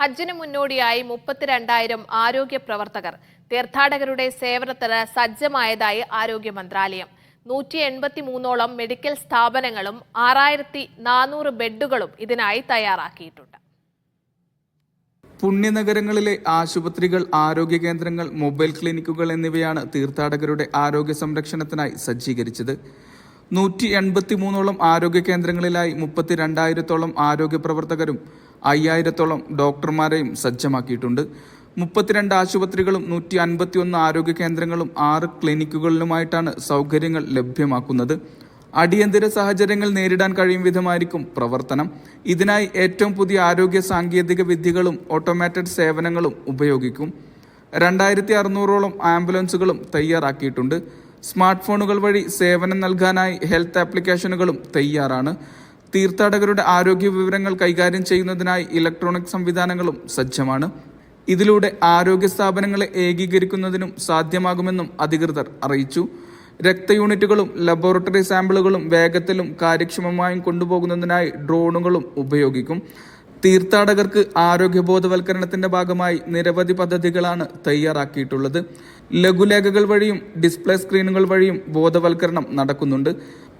ഹജ്ജിന് മുന്നോടിയായി മുപ്പത്തിരണ്ടായിരം ആരോഗ്യ പ്രവർത്തകർ. തീർത്ഥാടകരുടെ സേവനത്തിന് സജ്ജമായതായി ആരോഗ്യ മന്ത്രാലയം. നൂറ്റി എൺപത്തി മൂന്നോളം മെഡിക്കൽ സ്ഥാപനങ്ങളും ആറായിരത്തി നാനൂറ് ബെഡുകളും ഇതിനായി തയ്യാറാക്കിയിട്ടുണ്ട്. പുണ്യനഗരങ്ങളിലെ ആശുപത്രികൾ ആരോഗ്യ കേന്ദ്രങ്ങൾ മൊബൈൽ ക്ലിനിക്കുകൾ എന്നിവയാണ് തീർത്ഥാടകരുടെ ആരോഗ്യ സംരക്ഷണത്തിനായി സജ്ജീകരിച്ചത്. നൂറ്റി എൺപത്തി മൂന്നോളം ആരോഗ്യ കേന്ദ്രങ്ങളിലായി മുപ്പത്തിരണ്ടായിരത്തോളം ആരോഗ്യ പ്രവർത്തകരും അയ്യായിരത്തോളം ഡോക്ടർമാരെയും സജ്ജമാക്കിയിട്ടുണ്ട്. മുപ്പത്തിരണ്ട് ആശുപത്രികളും നൂറ്റി അൻപത്തി ഒന്ന് ആരോഗ്യ കേന്ദ്രങ്ങളും ആറ് ക്ലിനിക്കുകളിലുമായിട്ടാണ് സൗകര്യങ്ങൾ ലഭ്യമാക്കുന്നത്. അടിയന്തര സാഹചര്യങ്ങൾ നേരിടാൻ കഴിയും വിധമായിരിക്കും പ്രവർത്തനം. ഇതിനായി ഏറ്റവും പുതിയ ആരോഗ്യ സാങ്കേതിക വിദ്യകളും ഓട്ടോമാറ്റഡ് സേവനങ്ങളും ഉപയോഗിക്കും. രണ്ടായിരത്തി അറുന്നൂറോളം ആംബുലൻസുകളും തയ്യാറാക്കിയിട്ടുണ്ട്. സ്മാർട്ട് ഫോണുകൾ വഴി സേവനം നൽകാനായി ഹെൽത്ത് ആപ്ലിക്കേഷനുകളും തയ്യാറാണ്. തീർത്ഥാടകരുടെ ആരോഗ്യ വിവരങ്ങൾ കൈകാര്യം ചെയ്യുന്നതിനായി ഇലക്ട്രോണിക് സംവിധാനങ്ങളും സജ്ജമാണ്. ഇതിലൂടെ ആരോഗ്യ സ്ഥാപനങ്ങളെ ഏകീകരിക്കുന്നതിനും സാധ്യമാകുമെന്നും അധികൃതർ അറിയിച്ചു. രക്ത യൂണിറ്റുകളും ലബോറട്ടറി സാമ്പിളുകളും വേഗത്തിലും കാര്യക്ഷമമായും കൊണ്ടുപോകുന്നതിനായി ഡ്രോണുകളും ഉപയോഗിക്കും. തീർത്ഥാടകർക്ക് ആരോഗ്യബോധവൽക്കരണത്തിന്റെ ഭാഗമായി നിരവധി പദ്ധതികളാണ് തയ്യാറാക്കിയിട്ടുള്ളത്. ലഘുലേഖകൾ വഴിയും ഡിസ്പ്ലേ സ്ക്രീനുകൾ വഴിയും ബോധവൽക്കരണം നടക്കുന്നുണ്ട്.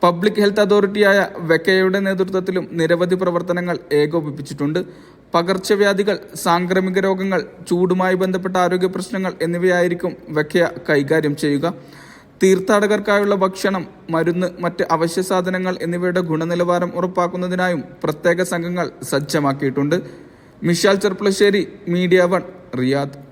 പബ്ലിക് ഹെൽത്ത് അതോറിറ്റിയായ വെക്കയുടെ നേതൃത്വത്തിലും നിരവധി പ്രവർത്തനങ്ങൾ ഏകോപിപ്പിച്ചിട്ടുണ്ട്. പകർച്ചവ്യാധികൾ സാംക്രമിക രോഗങ്ങൾ ചൂടുമായി ബന്ധപ്പെട്ട ആരോഗ്യ പ്രശ്നങ്ങൾ എന്നിവയായിരിക്കും വെക്കയ കൈകാര്യം ചെയ്യുക. തീർത്ഥാടകർക്കായുള്ള ഭക്ഷണം മരുന്ന് മറ്റ് അവശ്യ സാധനങ്ങൾ എന്നിവയുടെ ഗുണനിലവാരം ഉറപ്പാക്കുന്നതിനായും പ്രത്യേക സംഘങ്ങൾ സജ്ജമാക്കിയിട്ടുണ്ട്. Mishal Cherpulassery media one Riyadh.